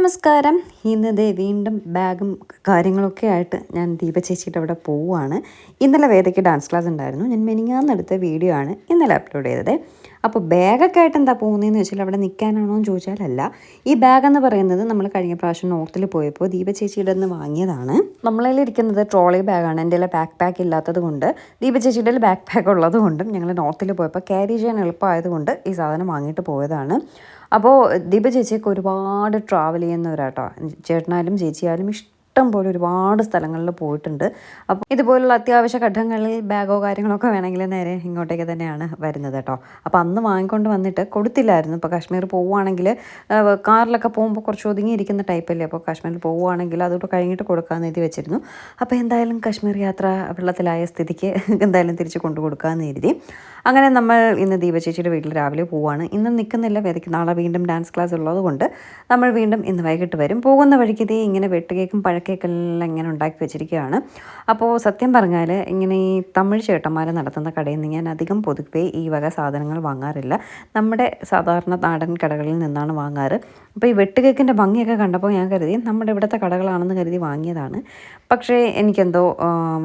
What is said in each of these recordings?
നമസ്കാരം. ഇന്ന് ദേ വീണ്ടും ബാഗും കാര്യങ്ങളൊക്കെ ആയിട്ട് ഞാൻ ദീപ ചേച്ചിയുടെ അവിടെ പോവുകയാണ്. ഇന്നലെ വേദയ്ക്ക് ഡാൻസ് ക്ലാസ് ഉണ്ടായിരുന്നു. ഞാൻ മെനിങ്ങാന്നെടുത്ത വീഡിയോ ആണ് ഇന്നലെ അപ്ലോഡ് ചെയ്തത്. അപ്പോൾ ബാഗൊക്കെ ആയിട്ട് എന്താ പോകുന്നതെന്ന് വെച്ചാൽ അവിടെ നിൽക്കാനാണോ എന്ന് ചോദിച്ചാലല്ല. ഈ ബാഗ് എന്ന് പറയുന്നത് നമ്മൾ കഴിഞ്ഞ പ്രാവശ്യം നോർത്തിൽ പോയപ്പോൾ ദീപ ചേച്ചിയുടെ നിന്ന് വാങ്ങിയതാണ്. നമ്മളതിൽ ഇരിക്കുന്നത് ട്രോളി ബാഗാണ് എന്റെ ബാക്ക് പാക്ക് ഇല്ലാത്തത് കൊണ്ട് ദീപ ചേച്ചിയുടെ ബാക്ക് പാക്ക് ഉള്ളത് കൊണ്ടും ഞങ്ങൾ നോർത്തിൽ പോയപ്പോൾ ക്യാരി ചെയ്യാൻ എളുപ്പമായതുകൊണ്ട് ഈ സാധനം വാങ്ങിയിട്ട് പോയതാണ്. അപ്പോൾ ദീപ ചേച്ചിയൊക്കെ ഒരുപാട് ട്രാവൽ ചെയ്യുന്നവരാട്ടോ. ചേട്ടനായാലും ചേച്ചിയായാലും ഇഷ്ടം പോലെ ഒരുപാട് സ്ഥലങ്ങളിൽ പോയിട്ടുണ്ട്. അപ്പോൾ ഇതുപോലുള്ള അത്യാവശ്യ ഘട്ടങ്ങളിൽ ബാഗോ കാര്യങ്ങളൊക്കെ വേണമെങ്കിൽ നേരെ ഇങ്ങോട്ടേക്ക് തന്നെയാണ് വരുന്നത് കേട്ടോ. അപ്പോൾ അന്ന് വാങ്ങിക്കൊണ്ട് വന്നിട്ട് കൊടുത്തില്ലായിരുന്നു. ഇപ്പോൾ കാശ്മീർ പോവുകയാണെങ്കിൽ കാറിലൊക്കെ പോകുമ്പോൾ കുറച്ച് ഒതുങ്ങിയിരിക്കുന്ന ടൈപ്പല്ലേ? അപ്പോൾ കാശ്മീരിൽ പോവുകയാണെങ്കിൽ അതോട്ട് കഴിഞ്ഞിട്ട് കൊടുക്കാമെന്ന് എഴുതി വെച്ചിരുന്നു. അപ്പോൾ എന്തായാലും കാശ്മീർ യാത്ര വെള്ളത്തിലായ സ്ഥിതിക്ക് എന്തായാലും തിരിച്ച് കൊണ്ടു കൊടുക്കാമെന്ന് എഴുതി. അങ്ങനെ നമ്മൾ ഇന്ന് ദീപചേച്ചിയുടെ വീട്ടിൽ രാവിലെ പോവാണ് ഇന്ന് നിൽക്കുന്നില്ല. വേദിക്ക് നാളെ വീണ്ടും ഡാൻസ് ക്ലാസ് ഉള്ളതുകൊണ്ട് നമ്മൾ വീണ്ടും ഇന്ന് വൈകിട്ട് വരും. പോകുന്ന വഴിക്ക് ഇതേ ഇങ്ങനെ വെട്ടുകേക്കും പഴക്കേക്കെല്ലാം ഇങ്ങനെ ഉണ്ടാക്കി വെച്ചിരിക്കുകയാണ്. അപ്പോൾ സത്യം പറഞ്ഞാൽ ഇങ്ങനെ ഈ തമിഴ് ചേട്ടന്മാർ നടത്തുന്ന കടയിൽ നിന്ന് ഞാൻ അധികം പൊതുവേ ഈ വക സാധനങ്ങൾ വാങ്ങാറില്ല. നമ്മുടെ സാധാരണ നാടൻ കടകളിൽ നിന്നാണ് വാങ്ങാറ്. അപ്പോൾ ഈ വെട്ടുകേക്കിന്റെ ഭംഗിയൊക്കെ കണ്ടപ്പോൾ ഞാൻ കരുതി നമ്മുടെ ഇവിടുത്തെ കടകളാണെന്ന് കരുതി വാങ്ങിയതാണ്. പക്ഷേ എനിക്കെന്തോ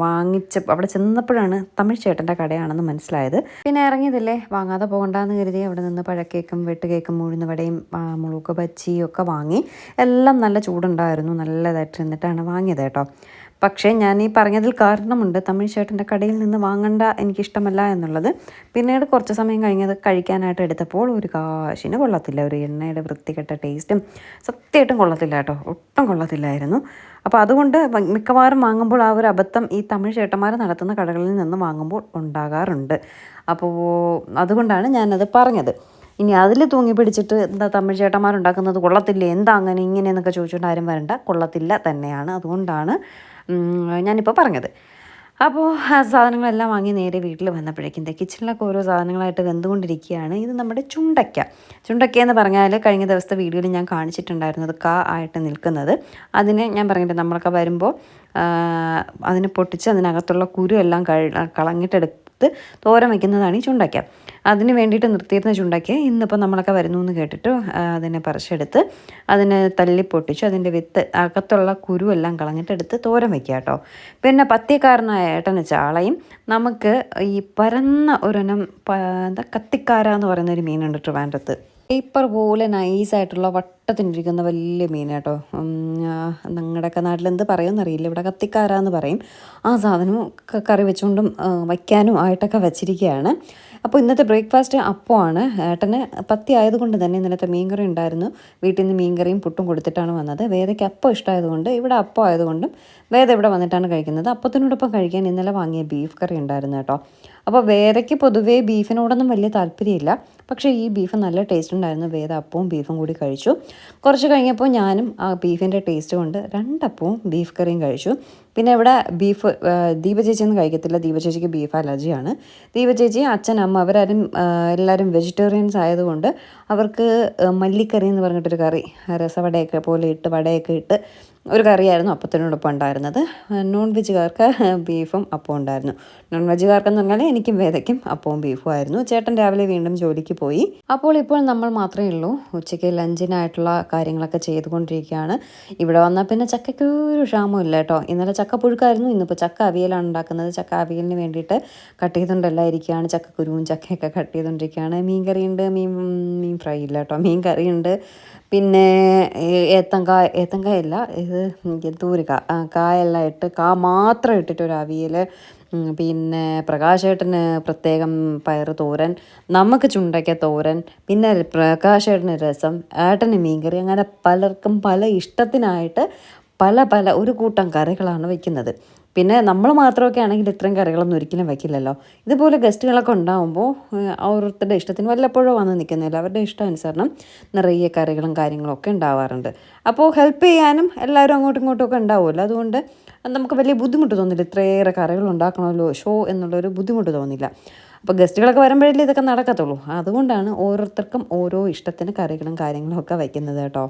വാങ്ങിച്ച അവിടെ ചെന്നപ്പോഴാണ് തമിഴ് ചേട്ടന്റെ കടയാണെന്ന് മനസ്സിലായത്. പിന്നെ ഇറങ്ങിയതല്ലേ വാങ്ങാതെ പോകണ്ടെന്ന് കരുതി അവിടെ നിന്ന് പഴക്കേക്കും വെട്ടുകേക്കും ഉഴുന്നുവടയും മുളുക്ക് ബച്ചിയും ഒക്കെ വാങ്ങി. എല്ലാം നല്ല ചൂടുണ്ടായിരുന്നു നല്ലതായിട്ട്. ഇരുന്നിട്ടാണ് വാങ്ങിയത് കേട്ടോ. പക്ഷേ ഞാൻ ഈ പറഞ്ഞതിൽ കാരണമുണ്ട്. തമിഴ് ചേട്ടന്റെ കടയിൽ നിന്ന് വാങ്ങണ്ട എനിക്കിഷ്ടമല്ല എന്നുള്ളത്. പിന്നീട് കുറച്ച് സമയം കഴിഞ്ഞത് കഴിക്കാനായിട്ട് എടുത്തപ്പോൾ ഒരു കാശിന് കൊള്ളത്തില്ല. ഒരു എണ്ണയുടെ വൃത്തികെട്ട ടേസ്റ്റും സത്യമായിട്ടും കൊള്ളത്തില്ല കേട്ടോ. ഒട്ടും കൊള്ളത്തില്ലായിരുന്നു. അപ്പോൾ അതുകൊണ്ട് മിക്കവാറും വാങ്ങുമ്പോൾ ആ ഒരു അബദ്ധം ഈ തമിഴ് ചേട്ടന്മാർ നടത്തുന്ന കടകളിൽ നിന്ന് വാങ്ങുമ്പോൾ ഉണ്ടാകാറുണ്ട്. അപ്പോൾ അതുകൊണ്ടാണ് ഞാനത് പറഞ്ഞത്. ഇനി അതിൽ തൂങ്ങി പിടിച്ചിട്ട് എന്താ തമിഴ് ചേട്ടന്മാരുണ്ടാക്കുന്നത് കൊള്ളത്തില്ല? എന്താ അങ്ങനെ ഇങ്ങനെയെന്നൊക്കെ ചോദിച്ചുകൊണ്ട് ആരും വരണ്ട. കൊള്ളത്തില്ല തന്നെയാണ്. അതുകൊണ്ടാണ് ഞാനിപ്പോൾ പറഞ്ഞത്. അപ്പോൾ ആ സാധനങ്ങളെല്ലാം വാങ്ങി നേരെ വീട്ടിൽ വന്നപ്പോഴേക്കും കിച്ചണിലൊക്കെ ഓരോ സാധനങ്ങളായിട്ട് വെന്തുകൊണ്ടിരിക്കുകയാണ്. ഇത് നമ്മുടെ ചുണ്ടയ്ക്ക. ചുണ്ടയ്ക്ക എന്ന് പറഞ്ഞാൽ കഴിഞ്ഞ ദിവസത്തെ വീഡിയോയിൽ ഞാൻ കാണിച്ചിട്ടുണ്ടായിരുന്നത് കാ ആയിട്ട് നിൽക്കുന്നത്. അതിനെ ഞാൻ പറഞ്ഞിട്ട് നമ്മളൊക്കെ വരുമ്പോൾ അതിനെ പൊട്ടിച്ച് അതിനകത്തുള്ള കുരു എല്ലാം കളഞ്ഞിട്ടെടുക്കും എടുത്ത് തോരൻ വയ്ക്കുന്നതാണ് ഈ ചുണ്ടയ്ക്ക. അതിന് വേണ്ടിയിട്ട് നിർത്തിയിരുന്ന ചുണ്ടയ്ക്ക ഇന്നിപ്പോൾ നമ്മളൊക്കെ വരുന്നു എന്ന് കേട്ടിട്ട് അതിനെ പറിച്ചെടുത്ത് അതിനെ തല്ലി പൊട്ടിച്ച് അതിന്റെ വിത്ത് അകത്തുള്ള കുരുവെല്ലാം കളഞ്ഞിട്ട് കളഞ്ഞിട്ടെടുത്ത് തോരൻ വയ്ക്കുക കേട്ടോ. പിന്നെ പത്തിക്കാരനായ ഏട്ടന് ചാളയും നമുക്ക് ഈ പരന്ന ഒരെണ്ണം എന്താ കത്തിക്കാര എന്ന് പറയുന്ന ഒരു മീനുണ്ട് ട്രിവാൻഡ്രത്ത്. പേപ്പർ പോലെ നൈസായിട്ടുള്ള വട്ടത്തിനിരിക്കുന്ന വലിയ മീൻ കേട്ടോ നിങ്ങളുടെയൊക്കെ നാട്ടിൽ എന്ത് പറയുമെന്നറിയില്ല. ഇവിടെ കത്തിക്കാരാന്ന് പറയും. ആ സാധനം കറി വെച്ചുകൊണ്ടും വയ്ക്കാനും ആയിട്ടൊക്കെ വെച്ചിരിക്കുകയാണ്. അപ്പോൾ ഇന്നത്തെ ബ്രേക്ക്ഫാസ്റ്റ് അപ്പമാണ്. ഏട്ടന് പത്തി ആയതുകൊണ്ട് തന്നെ ഇന്നലത്തെ മീൻകറി ഉണ്ടായിരുന്നു. വീട്ടിൽ നിന്ന് മീൻകറിയും പുട്ടും കൊടുത്തിട്ടാണ് വന്നത്. വേദയ്ക്ക് അപ്പം ഇഷ്ടമായതുകൊണ്ട് ഇവിടെ അപ്പം ആയതുകൊണ്ടും വേദ ഇവിടെ വന്നിട്ടാണ് കഴിക്കുന്നത്. അപ്പത്തിനോടൊപ്പം കഴിക്കാൻ ഇന്നലെ വാങ്ങിയ ബീഫ് കറി ഉണ്ടായിരുന്നു കേട്ടോ. അപ്പോൾ വേദയ്ക്ക് പൊതുവേ ബീഫിനോടൊന്നും വലിയ താല്പര്യമില്ല. പക്ഷേ ഈ ബീഫ് നല്ല ടേസ്റ്റ് ഉണ്ടായിരുന്നു. വേദ അപ്പവും ബീഫും കൂടി കഴിച്ചു. കുറച്ച് കഴിഞ്ഞപ്പോൾ ഞാനും ആ ബീഫിന്റെ ടേസ്റ്റ് കൊണ്ട് രണ്ടപ്പവും ബീഫ് കറിയും കഴിച്ചു. പിന്നെ ഇവിടെ ബീഫ് ദീപ ചേച്ചിയൊന്നും കഴിക്കത്തില്ല. ദീപ ചേച്ചിക്ക് ബീഫ് അലർജിയാണ്. ദീപ ചേച്ചി അച്ഛൻ അമ്മ അവരാരും എല്ലാവരും വെജിറ്റേറിയൻസ് ആയതുകൊണ്ട് അവർക്ക് മല്ലിക്കറി എന്ന് പറഞ്ഞിട്ടൊരു കറി രസവടയൊക്കെ പോലെ ഇട്ട് വടയൊക്കെ ഇട്ട് ഒരു കറിയായിരുന്നു അപ്പത്തിനോടൊപ്പം ഉണ്ടായിരുന്നത്. നോൺ വെജുകാർക്ക് ബീഫും അപ്പം ഉണ്ടായിരുന്നു. നോൺ വെജുകാർക്കെന്ന് പറഞ്ഞാൽ എനിക്കും വേദയ്ക്കും അപ്പവും ബീഫും ആയിരുന്നു. ചേട്ടൻ രാവിലെ വീണ്ടും ജോലിക്ക് പോയി. അപ്പോൾ ഇപ്പോൾ നമ്മൾ മാത്രമേ ഉള്ളൂ. ഉച്ചയ്ക്ക് ലഞ്ചിനായിട്ടുള്ള കാര്യങ്ങളൊക്കെ ചെയ്തുകൊണ്ടിരിക്കുകയാണ്. ഇവിടെ വന്നാൽ പിന്നെ ചക്കയ്ക്ക് ഒരു ക്ഷാമം ഇല്ല കേട്ടോ. ഇന്നലെ ചക്ക പുഴുക്കായിരുന്നു. ഇന്നിപ്പോൾ ചക്ക അവിയലാണ് ഉണ്ടാക്കുന്നത്. ചക്ക അവിയലിന് വേണ്ടിയിട്ട് കട്ട് ചെയ്തുകൊണ്ടെല്ലാം ഇരിക്കുകയാണ്. ചക്കക്കുരുവും ചക്കയൊക്കെ കട്ട് ചെയ്തുകൊണ്ടിരിക്കുകയാണ്. മീൻ കറിയുണ്ട്. മീൻ മീൻ ഫ്രൈ ഇല്ല കേട്ടോ. മീൻ കറിയുണ്ട്. പിന്നെ ഏത്തങ്കായ ഏത്തങ്കായല്ല ഇത് തൂരിക. കായെല്ലാം ഇട്ട് കാ മാത്രം ഇട്ടിട്ട് ഒരു അവിയൽ പിന്നെ പ്രകാശേട്ടന് പ്രത്യേകം പയർ തോരൻ നമുക്ക് ചുണ്ടയ്ക്ക തോരൻ പിന്നെ പ്രകാശേട്ടന് രസം ഏട്ടന് മീൻകറി അങ്ങനെ പലർക്കും പല ഇഷ്ടത്തിനായിട്ട് പല പല ഒരു കൂട്ടം കറികളാണ് വയ്ക്കുന്നത് പിന്നെ നമ്മൾ മാത്രമൊക്കെ ആണെങ്കിൽ ഇത്രയും കറികളൊന്നും ഒരിക്കലും വയ്ക്കില്ലല്ലോ ഇതുപോലെ ഗസ്റ്റുകളൊക്കെ ഉണ്ടാകുമ്പോൾ ഓരോരുത്തരുടെ ഇഷ്ടത്തിന് വല്ലപ്പോഴോ വന്ന് നിൽക്കുന്നില്ല അവരുടെ ഇഷ്ടാനുസരണം നിറയെ കറികളും കാര്യങ്ങളും ഒക്കെ ഉണ്ടാവാറുണ്ട്. അപ്പോൾ ഹെൽപ്പ് ചെയ്യാനും എല്ലാവരും അങ്ങോട്ടും ഇങ്ങോട്ടും ഒക്കെ ഉണ്ടാവുമല്ലോ. അതുകൊണ്ട് നമുക്ക് വലിയ ബുദ്ധിമുട്ട് തോന്നില്ല. ഇത്രയേറെ കറികൾ ഉണ്ടാക്കണമല്ലോ ഷോ എന്നുള്ളൊരു ബുദ്ധിമുട്ട് തോന്നില്ല. അപ്പോൾ ഗസ്റ്റുകളൊക്കെ വരുമ്പോഴല്ലേ ഇതൊക്കെ നടക്കത്തുള്ളൂ. അതുകൊണ്ടാണ് ഓരോരുത്തർക്കും ഓരോ ഇഷ്ടത്തിന് കറികളും കാര്യങ്ങളും ഒക്കെ വയ്ക്കുന്നത് കേട്ടോ.